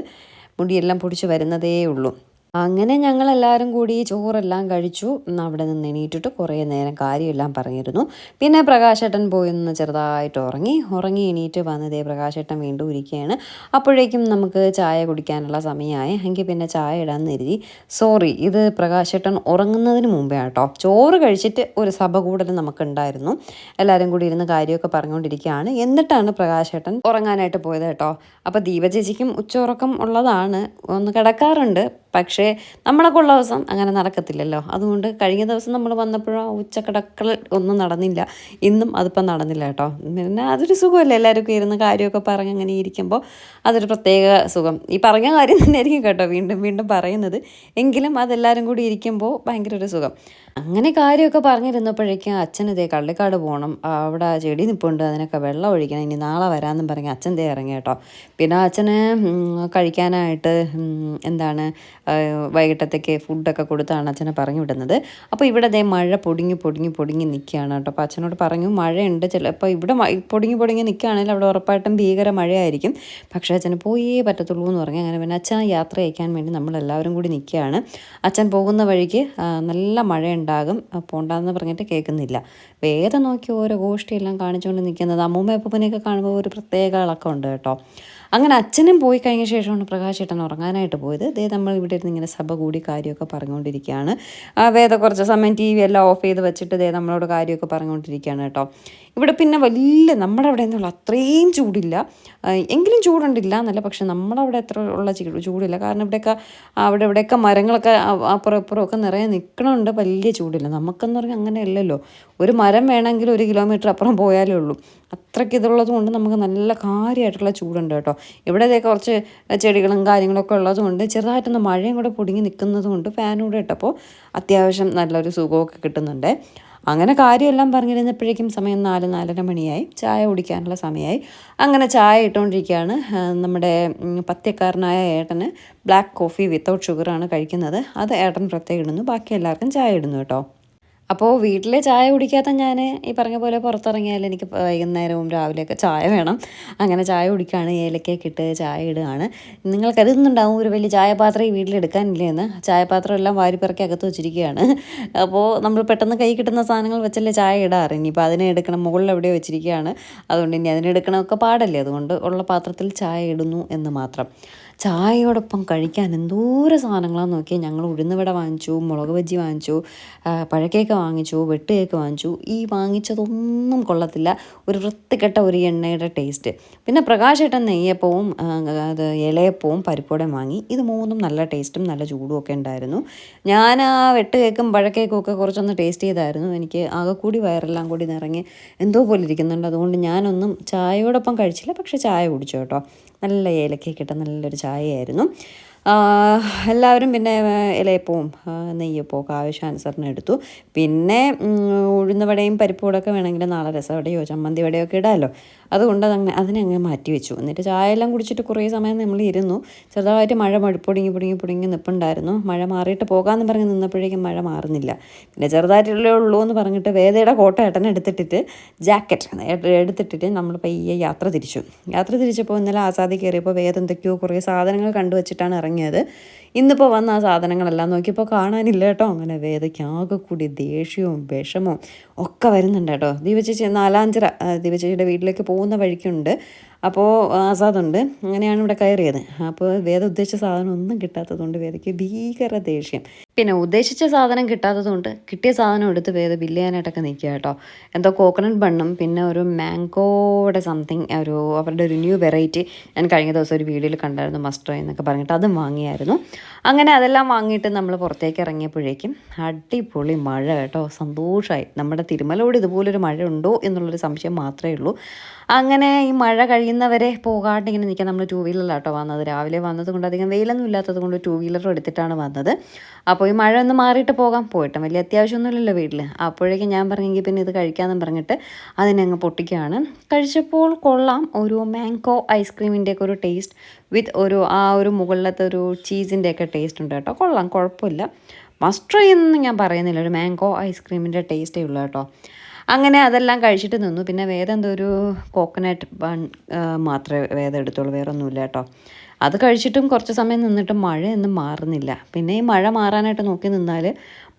മുടിയെല്ലാം പൊടിച്ച് വരുന്നതേ ഉള്ളൂ അങ്ങനെ ഞങ്ങൾ എല്ലാവരും കൂടി ചോറെല്ലാം കഴിച്ചു. അവിടെ നിന്ന് എണീറ്റിട്ട് കുറേ നേരം കാര്യമെല്ലാം പറഞ്ഞിരുന്നു. പിന്നെ പ്രകാശേട്ടൻ പോയി ഒന്ന് ചെറുതായിട്ട് ഉറങ്ങി. ഉറങ്ങി എണീറ്റ് വന്നതേ പ്രകാശേട്ടൻ വീണ്ടും ഇരിക്കുകയാണ്. അപ്പോഴേക്കും നമുക്ക് ചായ കുടിക്കാനുള്ള സമയമായി. എങ്കിൽ പിന്നെ ചായ ഇടാൻ നിരുതി. സോറി ഇത് പ്രകാശേട്ടൻ ഉറങ്ങുന്നതിന് മുമ്പേ കേട്ടോ ചോറ് കഴിച്ചിട്ട് ഒരു സഭ കൂടൽ നമുക്കുണ്ടായിരുന്നു. എല്ലാവരും കൂടി ഇരുന്ന് കാര്യമൊക്കെ പറഞ്ഞുകൊണ്ടിരിക്കുകയാണ്. എന്നിട്ടാണ് പ്രകാശേട്ടൻ ഉറങ്ങാനായിട്ട് പോയത് കേട്ടോ. അപ്പോൾ ദീപചേച്ചിക്കും ഉച്ചയുറക്കം ഉള്ളതാണ്. ഒന്ന് കിടക്കാറുണ്ട്. പക്ഷേ പക്ഷേ നമ്മളൊക്കെ ഉള്ള ദിവസം അങ്ങനെ നടക്കത്തില്ലല്ലോ. അതുകൊണ്ട് കഴിഞ്ഞ ദിവസം നമ്മൾ വന്നപ്പോഴോ ഉച്ചക്കടക്കൾ ഒന്നും നടന്നില്ല. ഇന്നും അതിപ്പം നടന്നില്ല കേട്ടോ. പിന്നെ അതൊരു സുഖമല്ലേ? എല്ലാവർക്കും ഇരുന്ന് കാര്യമൊക്കെ പറഞ്ഞ് അങ്ങനെ ഇരിക്കുമ്പോൾ അതൊരു പ്രത്യേക സുഖം. ഈ പറഞ്ഞ കാര്യം തന്നെ ആയിരിക്കും കേട്ടോ വീണ്ടും വീണ്ടും പറയുന്നത്. എങ്കിലും അതെല്ലാവരും കൂടി ഇരിക്കുമ്പോൾ ഭയങ്കര ഒരു സുഖം. അങ്ങനെ കാര്യമൊക്കെ പറഞ്ഞിരുന്നപ്പോഴേക്കും അച്ഛൻ ഇതേ കള്ളിക്കാട് പോകണം അവിടെ ചെടി നിൽപ്പുണ്ട് അതിനൊക്കെ വെള്ളം ഒഴിക്കണം. ഇനി നാളെ വരാമെന്നും പറഞ്ഞ് അച്ഛൻ ദേ ഇറങ്ങി കേട്ടോ. പിന്നെ അച്ഛന് കഴിക്കാനായിട്ട് എന്താണ് വൈകിട്ടത്തേക്ക് ഫുഡൊക്കെ കൊടുത്താണ് അച്ഛനെ പറഞ്ഞു വിടുന്നത്. അപ്പോൾ ഇവിടെ ദേ മഴ പൊടിങ്ങി പൊടിങ്ങി പൊടിങ്ങി നിൽക്കുകയാണ് കേട്ടോ. അപ്പോൾ അച്ഛനോട് പറഞ്ഞു മഴയുണ്ട് ചിലപ്പോൾ ഇവിടെ പൊടിങ്ങി പൊടിങ്ങി നിൽക്കുകയാണെങ്കിൽ അവിടെ ഉറപ്പായിട്ടും ഭീകര മഴയായിരിക്കും. പക്ഷേ അച്ഛന് പോയേ പറ്റത്തുള്ളൂ എന്ന് പറഞ്ഞു അങ്ങനെ പിന്നെ അച്ഛൻ യാത്ര അയക്കാൻ വേണ്ടി നമ്മളെല്ലാവരും കൂടി നിൽക്കുകയാണ് അച്ഛൻ പോകുന്ന വഴിക്ക് നല്ല മഴയുണ്ടാകും ആ, പോണ്ടാന്ന് പറഞ്ഞിട്ട് കേൾക്കുന്നില്ല. വേദം നോക്കി ഓരോ ഗോഷ്ഠിയെല്ലാം കാണിച്ചുകൊണ്ട് നിൽക്കുന്നത്? അമ്മൂമ്മ അപ്പൂപ്പനെയൊക്കെ കാണുമ്പോൾ ഒരു പ്രത്യേക ഇളക്കമുണ്ട് കേട്ടോ. അങ്ങനെ അച്ഛനും പോയി കഴിഞ്ഞ ശേഷമാണ് പ്രകാശ് ഏട്ടൻ ഉറങ്ങാനായിട്ട് പോയത്. ദേ നമ്മൾ ഇവിടെ ഇരുന്ന് ഇങ്ങനെ സഭ കൂടി കാര്യമൊക്കെ പറഞ്ഞുകൊണ്ടിരിക്കുകയാണ്. വേദ കുറച്ച് സമയം ടി വി എല്ലാം ഓഫ് ചെയ്ത് വെച്ചിട്ട് ദേ നമ്മളോട് കാര്യമൊക്കെ പറഞ്ഞുകൊണ്ടിരിക്കുകയാണ് കേട്ടോ. ഇവിടെ പിന്നെ വലിയ നമ്മുടെ അവിടെ നിന്നുള്ള അത്രയും ചൂടില്ല. എങ്കിലും ചൂടുണ്ടില്ല എന്നല്ല പക്ഷെ നമ്മുടെ അവിടെ എത്ര ഉള്ള ചൂടില്ല. കാരണം ഇവിടെയൊക്കെ അവിടെ ഇവിടെയൊക്കെ മരങ്ങളൊക്കെ അപ്പുറം ഇപ്പുറം ഒക്കെ നിറയെ നിൽക്കണമുണ്ട് വലിയ ചൂടില്ല. നമുക്കെന്ന് പറഞ്ഞാൽ അങ്ങനെയല്ലല്ലോ. ഒരു മരം വേണമെങ്കിൽ ഒരു കിലോമീറ്റർ അപ്പുറം പോയാലേ ഉള്ളൂ. അത്രയ്ക്ക് ഇതുള്ളത് കൊണ്ട് നമുക്ക് നല്ല കാര്യമായിട്ടുള്ള ചൂടുണ്ട് കേട്ടോ. ഇവിടെ ഇതേ കുറച്ച് ചെടികളും കാര്യങ്ങളൊക്കെ ഉള്ളത് കൊണ്ട് ചെറുതായിട്ടൊന്ന് മഴയും കൂടെ പൊടിങ്ങി നിൽക്കുന്നത് കൊണ്ട് ഫാനൂടെ ഇട്ടപ്പോൾ അത്യാവശ്യം നല്ലൊരു സുഖമൊക്കെ കിട്ടുന്നുണ്ട്. അങ്ങനെ കാര്യമെല്ലാം പറഞ്ഞിരുന്നപ്പോഴേക്കും സമയം നാല് നാലര മണിയായി. ചായ കുടിക്കാനുള്ള സമയമായി. അങ്ങനെ ചായ ഇട്ടുകൊണ്ടിരിക്കുകയാണ് നമ്മുടെ പത്യക്കാരനായ ഏട്ടന് ബ്ലാക്ക് കോഫി വിത്തൗട്ട് ഷുഗറാണ് കഴിക്കുന്നത്. അത് ഏട്ടൻ പ്രത്യേകം ഇടുന്നു. ബാക്കി എല്ലാവർക്കും ചായ ഇടുന്നു കേട്ടോ. അപ്പോൾ വീട്ടിൽ ചായ കുടിക്കാത്ത ഞാൻ ഈ പറഞ്ഞ പോലെ പുറത്തിറങ്ങിയാൽ എനിക്ക് വൈകുന്നേരവും രാവിലെയൊക്കെ ചായ വേണം. അങ്ങനെ ചായ കുടിക്കുകയാണ് ഏലക്കയൊക്കെ ഇട്ട് ചായ ഇടുകയാണ്. നിങ്ങൾ കരുതുന്നുണ്ടാവും ഒരു വലിയ ചായപാത്രം ഈ വീട്ടിൽ എടുക്കാനില്ലേ എന്ന് ചായപാത്രം എല്ലാം വാരിപ്പിറക്കി അകത്ത് വെച്ചിരിക്കുകയാണ്. അപ്പോൾ നമ്മൾ പെട്ടെന്ന് കൈ കിട്ടുന്ന സാധനങ്ങൾ വെച്ചല്ലേ ചായ ഇടാറ്. ഇനിയിപ്പോൾ അതിനെ എടുക്കണം മുകളിൽ എവിടെയോ വെച്ചിരിക്കുകയാണ്. അതുകൊണ്ട് ഇനി അതിനെടുക്കണമൊക്കെ പാടല്ലേ. അതുകൊണ്ട് ഉള്ള പാത്രത്തിൽ ചായ ഇടുന്നു എന്ന് മാത്രം. ചായയോടൊപ്പം കഴിക്കാൻ എന്തോരം സാധനങ്ങളാണെന്ന് നോക്കിയാൽ ഞങ്ങൾ ഉഴുന്നുവട വാങ്ങിച്ചു മുളക് ബജ്ജി വാങ്ങിച്ചു പഴക്കേക്ക് വാങ്ങിച്ചു വെട്ട് കേക്ക് വാങ്ങിച്ചു. ഈ വാങ്ങിച്ചതൊന്നും കൊള്ളത്തില്ല. ഒരു വൃത്തികെട്ട ഒരു എണ്ണയുടെ ടേസ്റ്റ്. പിന്നെ പ്രകാശേട്ടൻ നെയ്യപ്പവും അത് ഇലയപ്പവും പരിപ്പോടയും വാങ്ങി. ഇത് മൂന്നും നല്ല ടേസ്റ്റും നല്ല ചൂടും ഒക്കെ ഉണ്ടായിരുന്നു. ഞാൻ ആ വെട്ട് കേക്കും പഴക്കേക്കും ഒക്കെ കുറച്ചൊന്ന് ടേസ്റ്റ് ചെയ്തായിരുന്നു. എനിക്ക് ആകെ കൂടി വയറെല്ലാം കൂടി നിറങ്ങി എന്തോ പോലെ ഇരിക്കുന്നുണ്ട്. അതുകൊണ്ട് ഞാനൊന്നും ചായയോടൊപ്പം കഴിച്ചില്ല. പക്ഷേ ചായ കുടിച്ചു കേട്ടോ. നല്ല ഏലക്കയൊക്കെ ഇട്ട നല്ലൊരു ചായയായിരുന്നു. എല്ലാവരും പിന്നെ ഇലയപ്പവും നെയ്യപ്പവും ഒക്കെ ആവശ്യാനുസരണം എടുത്തു. പിന്നെ ഉഴുന്നുവടയും പരിപ്പുവടയൊക്കെ വേണമെങ്കിൽ നാളെ രസവടയോ ചമ്മന്തി വടയോ ഒക്കെ ഇടാമല്ലോ അതുകൊണ്ട് അതങ്ങനെ അതിനെ അങ്ങ് മാറ്റി വെച്ചു. എന്നിട്ട് ചായ എല്ലാം കുടിച്ചിട്ട് കുറേ സമയം നമ്മൾ ഇരുന്നു. ചെറുതായിട്ട് മഴ മഴ പൊടിങ്ങി പൊടിങ്ങി പൊടിങ്ങി നിൽപ്പുണ്ടായിരുന്നു മഴ മാറിയിട്ട് പോകാമെന്ന് പറഞ്ഞ് നിന്നപ്പോഴേക്കും മഴ മാറുന്നില്ല. പിന്നെ ചെറുതായിട്ടല്ലേ ഉള്ളൂ എന്ന് പറഞ്ഞിട്ട് വേദയുടെ കോട്ട ഏട്ടൻ എടുത്തിട്ടിട്ട് ജാക്കറ്റ് എടുത്തിട്ടിട്ട് നമ്മൾ പയ്യെ യാത്ര തിരിച്ചു. യാത്ര തിരിച്ചപ്പോൾ ഇന്നലെ ആസാദി കയറിയപ്പോൾ വേദ എന്തൊക്കെയോ കുറേ സാധനങ്ങൾ കണ്ടുവച്ചിട്ടാണ് ഇറങ്ങിയത് ഇന്നിപ്പോൾ വന്ന ആ സാധനങ്ങളെല്ലാം നോക്കിയപ്പോൾ കാണാനില്ല കേട്ടോ. അങ്ങനെ വേദയ്ക്ക് ആകെ കൂടി ദേഷ്യവും വിഷമവും ഒക്കെ വരുന്നുണ്ട് കേട്ടോ. ദീപചേച്ചി നാലാഞ്ചിറ ദീപചേച്ചിയുടെ വീട്ടിലേക്ക് പോകുന്ന വഴിക്കുണ്ട്. അപ്പോൾ ആസാദുണ്ട്. അങ്ങനെയാണ് ഇവിടെ കയറിയത്. അപ്പോൾ വേദ ഉദ്ദേശിച്ച സാധനം ഒന്നും കിട്ടാത്തതുകൊണ്ട് വേദയ്ക്ക് ഭീകര ദേഷ്യം. പിന്നെ ഉദ്ദേശിച്ച സാധനം കിട്ടാത്തതുകൊണ്ട് കിട്ടിയ സാധനം എടുത്ത് വേദ ബില്ല് ചെയ്യാനായിട്ടൊക്കെ നിൽക്കുക കേട്ടോ. എന്തോ കോക്കനട്ട് ബണ്ണും പിന്നെ ഒരു മാംഗോയുടെ സംതിങ് ഒരു അവരുടെ ഒരു ന്യൂ വെറൈറ്റി ഞാൻ കഴിഞ്ഞ ദിവസം ഒരു വീഡിയോയിൽ കണ്ടായിരുന്നു മസ്റ്റർ എന്നൊക്കെ പറഞ്ഞിട്ട് അതും വാങ്ങിയായിരുന്നു. അങ്ങനെ അതെല്ലാം വാങ്ങിയിട്ട് നമ്മൾ പുറത്തേക്ക് ഇറങ്ങിയപ്പോഴേക്കും അടിപൊളി മഴ കേട്ടോ. സന്തോഷമായി നമ്മുടെ തിരുമലോട് ഇതുപോലൊരു മഴ ഉണ്ടോ എന്നുള്ളൊരു സംശയം മാത്രമേ ഉള്ളൂ. അങ്ങനെ ഈ മഴ കഴിയുന്നവരെ പോകാണ്ട് ഇങ്ങനെ നിൽക്കാൻ നമ്മൾ ടൂ വീലറിലാട്ടോ വന്നത്. രാവിലെ വന്നത് കൊണ്ട് അധികം വെയിലൊന്നും ഇല്ലാത്തത് കൊണ്ട് ടൂ വീലർ എടുത്തിട്ടാണ് വന്നത്. അപ്പോൾ ഈ മഴ ഒന്ന് മാറിയിട്ട് പോകാം. പോയിട്ടും വലിയ അത്യാവശ്യമൊന്നുമില്ലല്ലോ വീട്ടിൽ അപ്പോഴേക്കും ഞാൻ പറഞ്ഞെങ്കിൽ പിന്നെ ഇത് കഴിക്കാമെന്ന് പറഞ്ഞിട്ട് അതിനെ അങ്ങ് പൊട്ടിക്കുകയാണ്. കഴിച്ചപ്പോൾ കൊള്ളാം. ഒരു മാങ്കോ ഐസ്ക്രീമിന്റെയൊക്കെ ഒരു ടേസ്റ്റ് വിത്ത് ഒരു ആ ഒരു മുകളിലത്തെ ഒരു ചീസിന്റെയൊക്കെ ടേസ്റ്റ് ഉണ്ട് കേട്ടോ. കൊള്ളാം. കുഴപ്പമില്ല. മസ്റ്റ് എന്നൊന്നും ഞാൻ പറയുന്നില്ല. ഒരു മാങ്കോ ഐസ്ക്രീമിന്റെ ടേസ്റ്റേ ഉള്ളൂ കേട്ടോ. അങ്ങനെ അതെല്ലാം കഴിച്ചിട്ട് നിന്നു. പിന്നെ വേറെ എന്തോ ഒരു കോക്കനട്ട് ബൺ മാത്രമേ വേദം എടുത്തുള്ളൂ. വേറെ ഒന്നുമില്ല കേട്ടോ. അത് കഴിച്ചിട്ടും കുറച്ച് സമയം നിന്നിട്ട് മഴയൊന്നും മാറുന്നില്ല. പിന്നെ ഈ മഴ മാറാനായിട്ട് നോക്കി നിന്നാൽ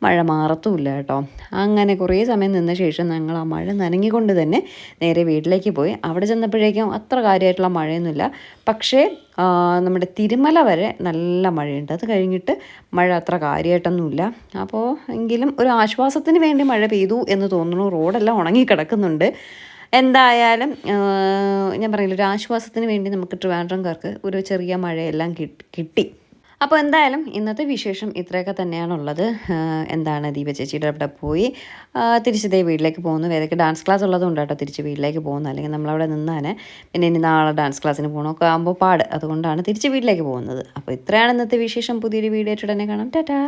മഴ മാറത്തുമില്ല കേട്ടോ. അങ്ങനെ കുറേ സമയം നിന്ന ശേഷം ഞങ്ങൾ ആ മഴ നനങ്ങിക്കൊണ്ട് തന്നെ നേരെ വീട്ടിലേക്ക് പോയി. അവിടെ ചെന്നപ്പോഴേക്കും അത്ര കാര്യമായിട്ടുള്ള മഴയൊന്നുമില്ല. പക്ഷേ നമ്മുടെ തിരുമല വരെ നല്ല മഴയുണ്ട്. അത് കഴിഞ്ഞിട്ട് മഴ അത്ര കാര്യമായിട്ടൊന്നുമില്ല. അപ്പോൾ എങ്കിലും ഒരു ആശ്വാസത്തിന് വേണ്ടി മഴ പെയ്തു എന്ന് തോന്നുന്നു. റോഡെല്ലാം ഉണങ്ങി കിടക്കുന്നുണ്ട് എന്തായാലും ഞാൻ പറയില്ല ഒരു ആശ്വാസത്തിന് വേണ്ടി നമുക്ക് ട്രിവാൻഡ്രംകാർക്ക് ഒരു ചെറിയ മഴയെല്ലാം കിട്ടി. അപ്പോൾ എന്തായാലും ഇന്നത്തെ വിശേഷം ഇത്രയൊക്കെ തന്നെയാണുള്ളത്. എന്താണ് ദീപ ചേച്ചിയുടെ അവിടെ പോയി. തിരിച്ച് ദേ വീട്ടിലേക്ക് പോകുന്നു. വേദയ്ക്ക് ഡാൻസ് ക്ലാസ് ഉള്ളതുകൊണ്ട് കേട്ടോ തിരിച്ച് വീട്ടിലേക്ക് പോകുന്നു അല്ലെങ്കിൽ നമ്മളവിടെ നിന്നാണ്. പിന്നെ ഇനി നാളെ ഡാൻസ് ക്ലാസ്സിന് പോകണമൊക്കെ ആകുമ്പോൾ പാട്. അതുകൊണ്ടാണ് തിരിച്ച് വീട്ടിലേക്ക് പോകുന്നത്. അപ്പോൾ ഇത്രയാണ് ഇന്നത്തെ വിശേഷം. പുതിയൊരു വീഡിയോ ആയിട്ട് തന്നെ കാണാം. ടാറ്റാ.